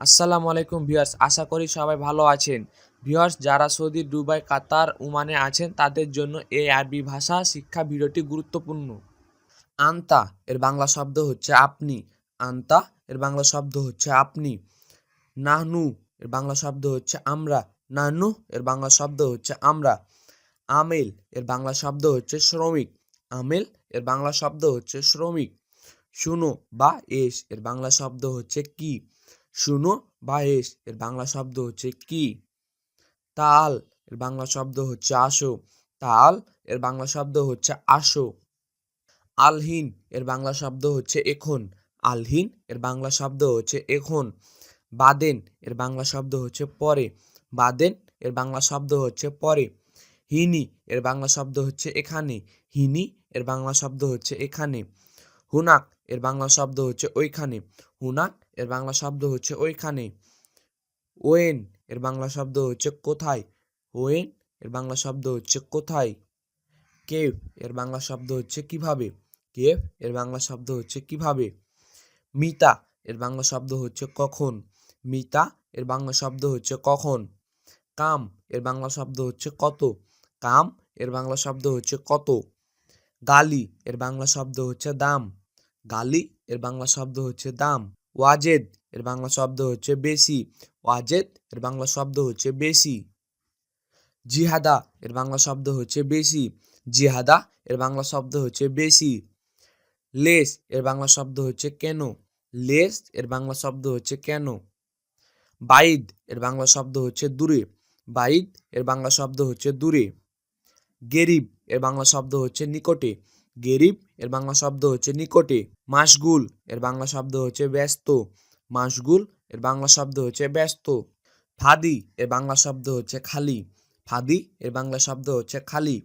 আসসালামু আলাইকুম ভিউয়ার্স, আশা করি সবাই ভালো আছেন। ভিউয়ার্স, যারা সৌদি, দুবাই, কাতার ওমানে আছেন, তাদের জন্য এই আরবি ভাষা শিক্ষা ভিডিওটি গুরুত্বপূর্ণ। আন্তা, এর বাংলা শব্দ হচ্ছে আপনি। আন্তা, এর বাংলা শব্দ হচ্ছে আপনি। নাহনু, এর বাংলা শব্দ হচ্ছে আমরা। নাহনু, এর বাংলা শব্দ হচ্ছে আমরা। আমেল, এর বাংলা শব্দ হচ্ছে শ্রমিক। আমেল, এর বাংলা শব্দ হচ্ছে শ্রমিক। শুনো বা এস, এর বাংলা শব্দ হচ্ছে কি? শুনো বা এস এর বাংলা শব্দ হচ্ছে কি তাল এর বাংলা শব্দ হচ্ছে আসো তাল এর বাংলা শব্দ হচ্ছে আসো আলহীন এর বাংলা শব্দ হচ্ছে এখন আলহিন এর বাংলা শব্দ হচ্ছে এখন বাদেন এর বাংলা শব্দ হচ্ছে পরে বাদেন এর বাংলা শব্দ হচ্ছে পরে হিনি এর বাংলা শব্দ হচ্ছে এখানে হিনি এর বাংলা শব্দ হচ্ছে এখানে হুনাক এর বাংলা শব্দ হচ্ছে ওইখানে হুনাক এর বাংলা শব্দ হচ্ছে ওইখানে ওয়েন এর বাংলা শব্দ হচ্ছে কোথায় ওয়েন এর বাংলা শব্দ হচ্ছে কোথায় কেভ এর বাংলা শব্দ হচ্ছে কীভাবে কেভ এর বাংলা শব্দ হচ্ছে কীভাবে মিতা এর বাংলা শব্দ হচ্ছে কখন মিতা এর বাংলা শব্দ হচ্ছে কখন কাম এর বাংলা শব্দ হচ্ছে কত কাম এর বাংলা শব্দ হচ্ছে কত গালি এর বাংলা শব্দ হচ্ছে দাম গালি এর বাংলা শব্দ হচ্ছে দাম ওয়াজেদ, এর বাংলা শব্দ হচ্ছে বেশি। ওয়াজেদ, এর বাংলা শব্দ হচ্ছে বেশি। জিহাদা, এর বাংলা শব্দ হচ্ছে বেশি। জিহাদা, এর বাংলা শব্দ হচ্ছে বেশি। লেস, এর বাংলা শব্দ হচ্ছে কেন? লেস, এর বাংলা শব্দ হচ্ছে কেন? বাইদ, এর বাংলা শব্দ হচ্ছে দূরে। বাইদ, এর বাংলা শব্দ হচ্ছে দূরে। গেরিব, এর বাংলা শব্দ হচ্ছে নিকটে। গেরিব এর বাংলা শব্দ হচ্ছে নিকটে মাসগুল এর বাংলা শব্দ হচ্ছে ব্যস্ত মাসগুল এর বাংলা শব্দ হচ্ছে ব্যস্ত ফাদি এর বাংলা শব্দ হচ্ছে খালি ফাদি এর বাংলা শব্দ হচ্ছে খালি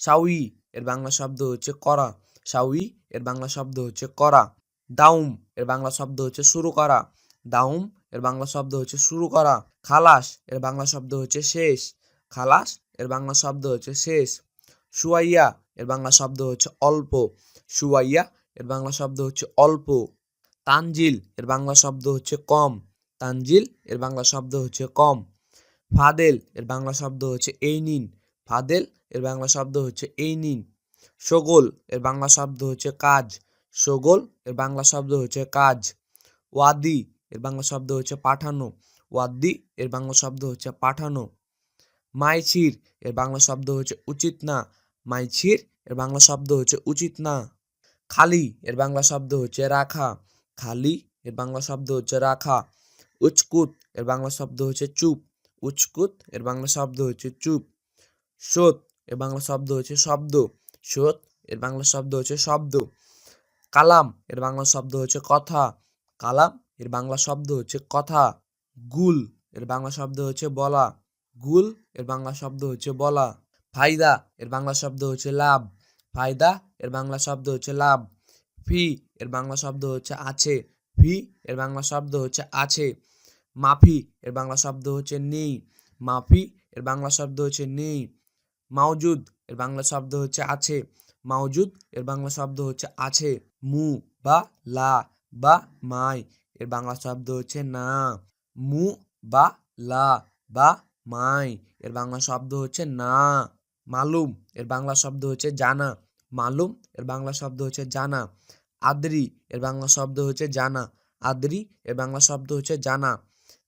সাউই এর বাংলা শব্দ হচ্ছে করা সাউই এর বাংলা শব্দ হচ্ছে করা দাউম এর বাংলা শব্দ হচ্ছে শুরু করা দাউম এর বাংলা শব্দ হচ্ছে শুরু করা খালাস এর বাংলা শব্দ হচ্ছে শেষ খালাস এর বাংলা শব্দ হচ্ছে শেষ সুয়াইয়া এর বাংলা শব্দ হচ্ছে অল্প সুয়াইয়া এর বাংলা শব্দ হচ্ছে অল্প তানজিল এর বাংলা শব্দ হচ্ছে কম তানজিল এর বাংলা শব্দ হচ্ছে কম ফাদেল এর বাংলা শব্দ হচ্ছে এই নিন ফাদেল এর বাংলা শব্দ হচ্ছে এই নিন সগোল এর বাংলা শব্দ হচ্ছে কাজ সগোল এর বাংলা শব্দ হচ্ছে কাজ ওয়াদি এর বাংলা শব্দ হচ্ছে পাঠানো ওয়াদি এর বাংলা শব্দ হচ্ছে পাঠানো মাইছির এর বাংলা শব্দ হচ্ছে উচিত না মাইছির এর বাংলা শব্দ হচ্ছে উচিত না খালি এর বাংলা শব্দ হচ্ছে রাখা খালি এর বাংলা শব্দ হচ্ছে রাখা উচকুত এর বাংলা শব্দ হচ্ছে চুপ উচকুত এর বাংলা শব্দ হচ্ছে চুপ সোত এর বাংলা শব্দ হচ্ছে শব্দ সোত এর বাংলা শব্দ হচ্ছে শব্দ কালাম এর বাংলা শব্দ হচ্ছে কথা কালাম এর বাংলা শব্দ হচ্ছে কথা গুল এর বাংলা শব্দ হচ্ছে বলা গুল এর বাংলা শব্দ হচ্ছে বলা ফায়দা এর বাংলা শব্দ হচ্ছে লাভ ফায়দা এর বাংলা শব্দ হচ্ছে লাভ ফি এর বাংলা শব্দ হচ্ছে আছে ফি এর বাংলা শব্দ হচ্ছে আছে মাফি এর বাংলা শব্দ হচ্ছে নেই মাফি এর বাংলা শব্দ হচ্ছে নেই মাওজুদ এর বাংলা শব্দ হচ্ছে আছে মাওজুদ এর বাংলা শব্দ হচ্ছে আছে মু বা লা বা মাই এর বাংলা শব্দ হচ্ছে না মু বা লা বা মাই এর বাংলা শব্দ হচ্ছে না মালুম এর বাংলা শব্দ হচ্ছে জানা মালুম এর বাংলা শব্দ হচ্ছে জানা আদ্রি এর বাংলা শব্দ হচ্ছে জানা আদ্রি এর বাংলা শব্দ হচ্ছে জানা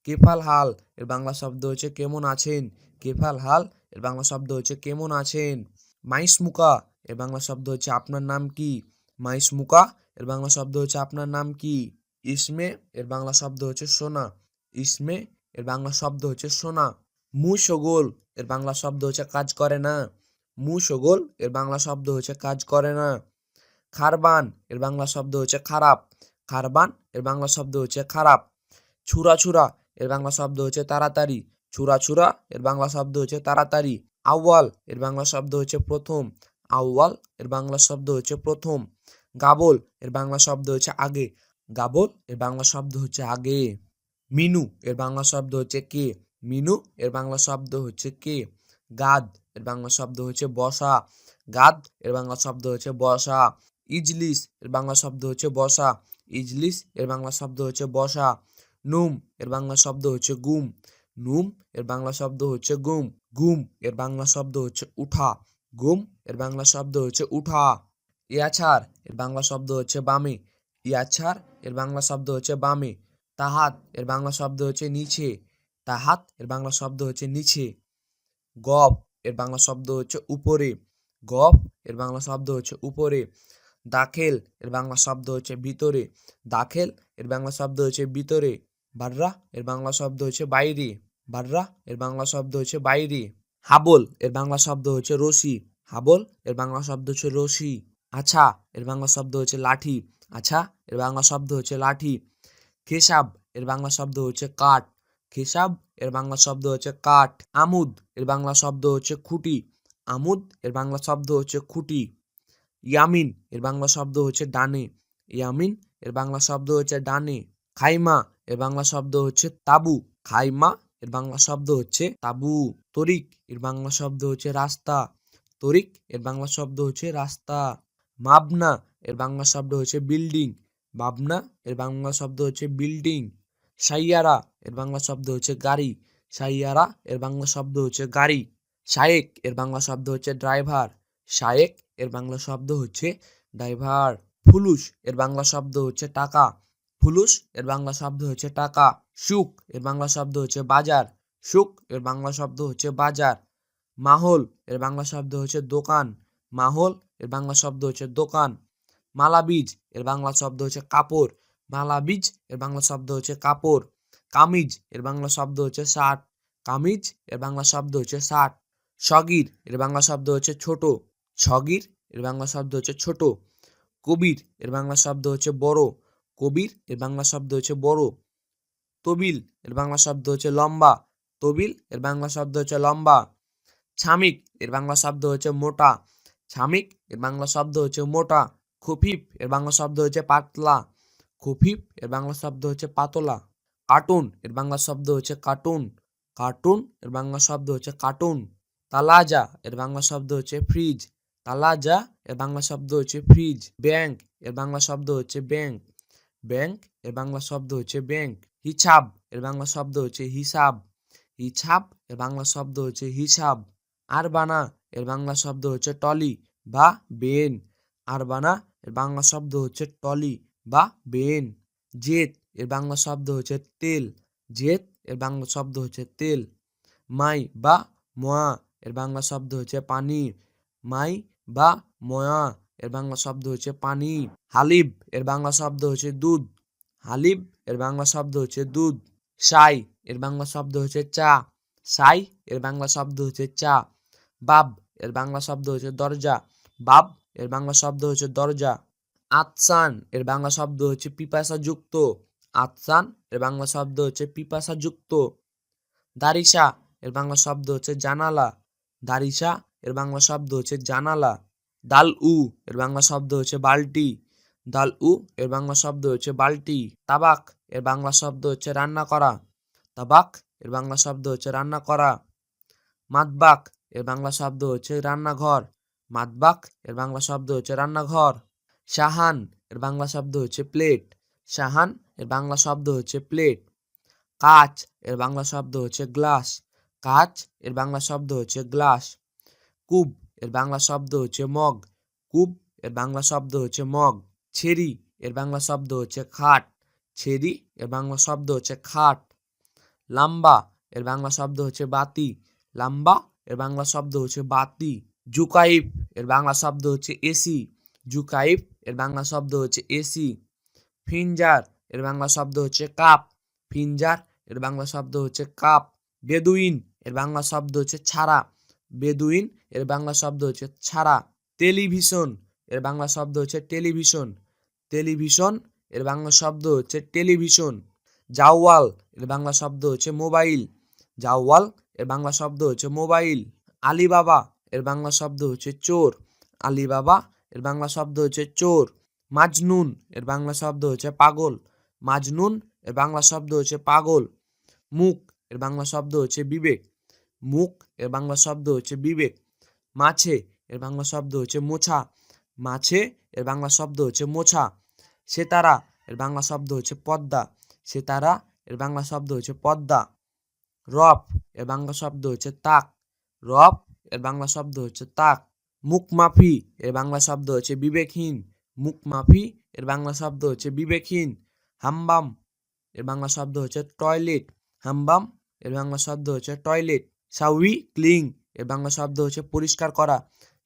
কেফাল হাল এর বাংলা শব্দ হচ্ছে কেমন আছেন কেফাল হাল এর বাংলা শব্দ হচ্ছে কেমন আছেন মাইস মুকা এর বাংলা শব্দ হচ্ছে আপনার নাম কি মাইস মুকা এর বাংলা শব্দ হচ্ছে আপনার নাম কি ইসমে এর বাংলা শব্দ হচ্ছে সোনা ইসমে এর বাংলা শব্দ হচ্ছে সোনা মু সগোল এর বাংলা শব্দ হচ্ছে কাজ করে না মু সগোল এর বাংলা শব্দ হচ্ছে কাজ করে না খারবান এর বাংলা শব্দ হচ্ছে খারাপ খারবান এর বাংলা শব্দ হচ্ছে খারাপ ছুরা ছুরা এর বাংলা শব্দ হচ্ছে তাড়াতাড়ি ছুরা ছুরা এর বাংলা শব্দ হচ্ছে তাড়াতাড়ি আউয়াল এর বাংলা শব্দ হচ্ছে প্রথম আউয়াল এর বাংলা শব্দ হচ্ছে প্রথম গাবল এর বাংলা শব্দ হচ্ছে আগে গাবল এর বাংলা শব্দ হচ্ছে আগে মিনু এর বাংলা শব্দ হচ্ছে কে মিনু এর বাংলা শব্দ হচ্ছে কে গাদ এর বাংলা শব্দ হচ্ছে বসা গাদ এর বাংলা শব্দ হচ্ছে বসা ইজলিস এর বাংলা শব্দ হচ্ছে বসা ইজলিস এর বাংলা শব্দ হচ্ছে বসা নুম এর বাংলা শব্দ হচ্ছে গুম নুম এর বাংলা শব্দ হচ্ছে গুম গুম এর বাংলা শব্দ হচ্ছে উঠা গুম এর বাংলা শব্দ হচ্ছে উঠা ইয়াছাড় এর বাংলা শব্দ হচ্ছে বামে ইয়াছার এর বাংলা শব্দ হচ্ছে বামে তাহাত এর বাংলা শব্দ হচ্ছে নিচে তাহাত এর বাংলা শব্দ হচ্ছে নিচে গপ এর বাংলা শব্দ হচ্ছে উপরে গপ এর বাংলা শব্দ হচ্ছে উপরে দাখেল এর বাংলা শব্দ হচ্ছে ভিতরে দাখেল এর বাংলা শব্দ হচ্ছে ভিতরে বাররা এর বাংলা শব্দ হচ্ছে বাইরে বাররা এর বাংলা শব্দ হচ্ছে বাইরে হাবল এর বাংলা শব্দ হচ্ছে রশি হাবল এর বাংলা শব্দ হচ্ছে রশি আচ্ছা এর বাংলা শব্দ হচ্ছে লাঠি আছা এর বাংলা শব্দ হচ্ছে লাঠি কেশাব এর বাংলা শব্দ হচ্ছে কাঠ খেসাব এর বাংলা শব্দ হচ্ছে কাঠ আমুদ এর বাংলা শব্দ হচ্ছে খুঁটি আমুদ এর বাংলা শব্দ হচ্ছে খুঁটি ইয়ামিন এর বাংলা শব্দ হচ্ছে ডানে ইয়ামিন এর বাংলা শব্দ হচ্ছে ডানে খাইমা এর বাংলা শব্দ হচ্ছে তাবু খাইমা এর বাংলা শব্দ হচ্ছে তাবু তরিক এর বাংলা শব্দ হচ্ছে রাস্তা তরিক এর বাংলা শব্দ হচ্ছে রাস্তা মাবনা এর বাংলা শব্দ হচ্ছে বিল্ডিং মাবনা এর বাংলা শব্দ হচ্ছে বিল্ডিং সাইয়ারা এর বাংলা শব্দ হচ্ছে গাড়ি সাইয়ারা এর বাংলা শব্দ হচ্ছে গাড়ি শায়েক এর বাংলা শব্দ হচ্ছে ড্রাইভার শায়েক এর বাংলা শব্দ হচ্ছে ড্রাইভার ফুলুস এর বাংলা শব্দ হচ্ছে টাকা ফুলুস এর বাংলা শব্দ হচ্ছে টাকা সুক এর বাংলা শব্দ হচ্ছে বাজার সুক এর বাংলা শব্দ হচ্ছে বাজার মাহল এর বাংলা শব্দ হচ্ছে দোকান মাহল এর বাংলা শব্দ হচ্ছে দোকান মালাবীজ এর বাংলা শব্দ হচ্ছে কাপড় মালাবীজ এর বাংলা শব্দ হচ্ছে কাপড় কামিজ এর বাংলা শব্দ হচ্ছে শার্ট কামিজ এর বাংলা শব্দ হচ্ছে শার্ট সগির এর বাংলা শব্দ হচ্ছে ছোট সগির এর বাংলা শব্দ হচ্ছে ছোট কবির এর বাংলা শব্দ হচ্ছে বড় কবির এর বাংলা শব্দ হচ্ছে বড় তবিল এর বাংলা শব্দ হচ্ছে লম্বা তবিল এর বাংলা শব্দ হচ্ছে লম্বা ছামিক এর বাংলা শব্দ হচ্ছে মোটা ছামিক এর বাংলা শব্দ হচ্ছে মোটা খফিফ এর বাংলা শব্দ হচ্ছে পাতলা খফিফ এর বাংলা শব্দ হচ্ছে পাতলা কার্টুন এর বাংলা শব্দ হচ্ছে কার্টুন কার্টুন এর বাংলা শব্দ হচ্ছে কার্টুন তালাজা এর বাংলা শব্দ হচ্ছে ফ্রিজ তালাজা এর বাংলা শব্দ হচ্ছে ফ্রিজ ব্যাংক এর বাংলা শব্দ হচ্ছে ব্যাংক ব্যাংক এর বাংলা শব্দ হচ্ছে ব্যাংক হিসাব এর বাংলা শব্দ হচ্ছে হিসাব হিসাব এর বাংলা শব্দ হচ্ছে হিসাব আরবানা এর বাংলা শব্দ হচ্ছে টলি বা বেন আরবানা এর বাংলা শব্দ হচ্ছে টলি বা বেন জেত এর বাংলা শব্দ হচ্ছে তেল জেত এর বাংলা শব্দ হচ্ছে তেল মাই বা ময়া এর বাংলা শব্দ হচ্ছে পানি মাই বা ময়া এর বাংলা শব্দ হচ্ছে পানি হালিব এর বাংলা শব্দ হচ্ছে দুধ হালিব এর বাংলা শব্দ হচ্ছে দুধ সাই এর বাংলা শব্দ হচ্ছে চা সাই এর বাংলা শব্দ হচ্ছে চা বাব এর বাংলা শব্দ হচ্ছে দরজা বাব এর বাংলা শব্দ হচ্ছে দরজা আতসান এর বাংলা শব্দ হচ্ছে পিপাসা যুক্ত আতসান এর বাংলা শব্দ হচ্ছে পিপাসা যুক্ত দারিসা এর বাংলা শব্দ হচ্ছে জানালা দারিসা এর বাংলা শব্দ হচ্ছে জানালা দাল উ এর বাংলা শব্দ হচ্ছে বালতি দাল উ এর বাংলা শব্দ হচ্ছে বালতি তাবাক এর বাংলা শব্দ হচ্ছে রান্না করা তাবাক এর বাংলা শব্দ হচ্ছে রান্না করা মাতবাক এর বাংলা শব্দ হচ্ছে রান্নাঘর মাতবাক এর বাংলা শব্দ হচ্ছে রান্নাঘর সাহান এর বাংলা শব্দ হচ্ছে প্লেট সাহান এর বাংলা শব্দ হচ্ছে প্লেট কাচ এর বাংলা শব্দ হচ্ছে গ্লাস কাচ এর বাংলা শব্দ হচ্ছে গ্লাস কুব এর বাংলা শব্দ হচ্ছে মগ কুব এর বাংলা শব্দ হচ্ছে মগ ছেরি এর বাংলা শব্দ হচ্ছে খাট ছেরি এর বাংলা শব্দ হচ্ছে খাট লাম্বা এর বাংলা শব্দ হচ্ছে বাতি লাম্বা এর বাংলা শব্দ হচ্ছে বাতি জুকাইফ এর বাংলা শব্দ হচ্ছে এসি জুকাইফ এর বাংলা শব্দ হচ্ছে এসি ফিঞ্জার এর বাংলা শব্দ হচ্ছে কাপ ফিঞ্জার এর বাংলা শব্দ হচ্ছে কাপ বেদুইন এর বাংলা শব্দ হচ্ছে ছাড়া বেদুইন এর বাংলা শব্দ হচ্ছে ছাড়া টেলিভিশন এর বাংলা শব্দ হচ্ছে টেলিভিশন টেলিভিশন এর বাংলা শব্দ হচ্ছে টেলিভিশন জাওয়াল এর বাংলা শব্দ হচ্ছে মোবাইল জাওয়াল এর বাংলা শব্দ হচ্ছে মোবাইল আলিবাবা এর বাংলা শব্দ হচ্ছে চোর আলিবাবা এর বাংলা শব্দ হচ্ছে চোর মাজনুন এর বাংলা শব্দ হচ্ছে পাগল মাজনুন এর বাংলা শব্দ হচ্ছে পাগল মুখ এর বাংলা শব্দ হচ্ছে বিবেক মুখ এর বাংলা শব্দ হচ্ছে বিবেক মাছে এর বাংলা শব্দ হচ্ছে মোছা মাছে এর বাংলা শব্দ হচ্ছে মোছা সেতারা এর বাংলা শব্দ হচ্ছে পদ্মা সেতারা এর বাংলা শব্দ হচ্ছে পদ্মা রব এর বাংলা শব্দ হচ্ছে তাক রব এর বাংলা শব্দ হচ্ছে তাক মুখমাফি এর বাংলা শব্দ হচ্ছে বিবেকহীন মুখমাফি এর বাংলা শব্দ হচ্ছে বিবেকহীন হাম্বাম এর বাংলা শব্দ হচ্ছে টয়লেট হাম্বাম এর বাংলা শব্দ হচ্ছে টয়লেট সাউই ক্লিং এর বাংলা শব্দ হচ্ছে পরিষ্কার করা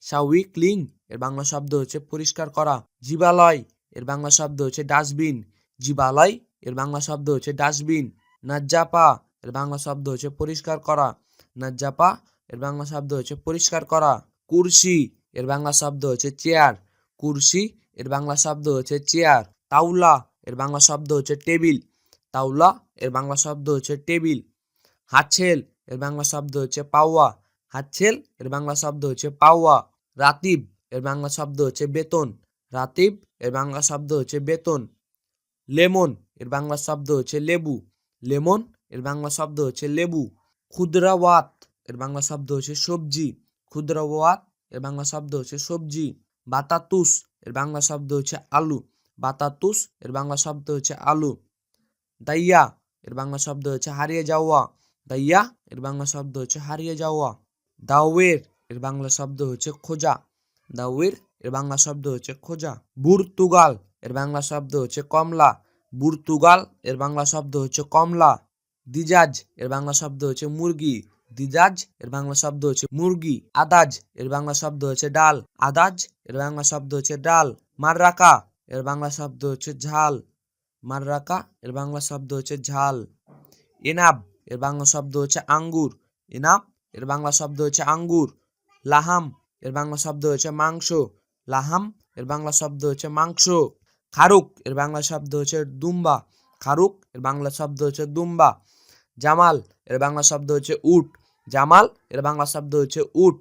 সাউই ক্লিং এর বাংলা শব্দ হচ্ছে পরিষ্কার করা জীবালয় এর বাংলা শব্দ হচ্ছে ডাস্টবিন জীবালয় এর বাংলা শব্দ হচ্ছে ডাস্টবিন নাজ্জাপা এর বাংলা শব্দ হচ্ছে পরিষ্কার করা নাজ্জাপা এর বাংলা শব্দ হচ্ছে পরিষ্কার করা কুরসি এর বাংলা শব্দ হচ্ছে চেয়ার কুরসি এর বাংলা শব্দ হচ্ছে চেয়ার তাওলা এর বাংলা শব্দ হচ্ছে টেবিল তাওলা এর বাংলা শব্দ হচ্ছে টেবিল হাতছেল এর বাংলা শব্দ হচ্ছে পাওয়া হাতছেল এর বাংলা শব্দ হচ্ছে পাওয়া রাতিব এর বাংলা শব্দ হচ্ছে বেতন রাতিব এর বাংলা শব্দ হচ্ছে বেতন লেমন এর বাংলা শব্দ হচ্ছে লেবু লেমন এর বাংলা শব্দ হচ্ছে লেবু ক্ষুদ্রাওয়াত এর বাংলা শব্দ হচ্ছে সবজি ক্ষুদ্রাওয়াত এর বাংলা শব্দ হচ্ছে সবজি বাতাতুস এর বাংলা শব্দ হচ্ছে আলু বাতাতুস এর বাংলা শব্দ হচ্ছে আলু দাইয়া এর বাংলা শব্দ হচ্ছে হারিয়ে যাওয়া দাইয়া এর বাংলা শব্দ হচ্ছে হারিয়ে যাওয়া দাওয়ের এর বাংলা শব্দ হচ্ছে খোঁজা দাওয়ের এর বাংলা শব্দ হচ্ছে খোঁজা বুর্তুগাল এর বাংলা শব্দ হচ্ছে কমলা বুর্তুগাল এর বাংলা শব্দ হচ্ছে কমলা দিজাজ এর বাংলা শব্দ হচ্ছে মুরগি দিজাজ এর বাংলা শব্দ হচ্ছে মুরগি আদাজ এর বাংলা শব্দ হচ্ছে ডাল আদাজ এর বাংলা শব্দ হচ্ছে ডাল মাররাকা এর বাংলা শব্দ হচ্ছে ঝাল মাররাকা এর বাংলা শব্দ হচ্ছে ঝাল এনাব এর বাংলা শব্দ হচ্ছে আঙ্গুর এনাব এর বাংলা শব্দ হচ্ছে আঙ্গুর লাহাম এর বাংলা শব্দ হচ্ছে মাংস লাহাম এর বাংলা শব্দ হচ্ছে মাংস খারুক এর বাংলা শব্দ হচ্ছে দুম্বা খারুক এর বাংলা শব্দ হচ্ছে দুম্বা জামাল, এর বাংলা শব্দ হচ্ছে উট। জামাল, এর বাংলা শব্দ হচ্ছে উট।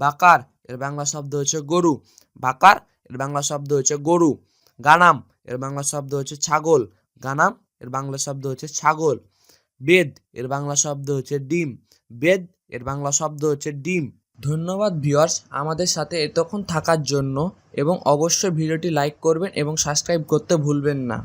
বাকার, এর বাংলা শব্দ হচ্ছে গরু। বাকার, এর বাংলা শব্দ হচ্ছে গরু। গানাম, এর বাংলা শব্দ হচ্ছে ছাগল। গানাম, এর বাংলা শব্দ হচ্ছে ছাগল। বেদ, এর বাংলা শব্দ হচ্ছে ডিম। বেদ, এর বাংলা শব্দ হচ্ছে ডিম। ধন্যবাদ ভিউয়ার্স আমাদের সাথে এতক্ষণ থাকার জন্য এবং অবশ্যই ভিডিওটি লাইক করবেন এবং সাবস্ক্রাইব করতে ভুলবেন না।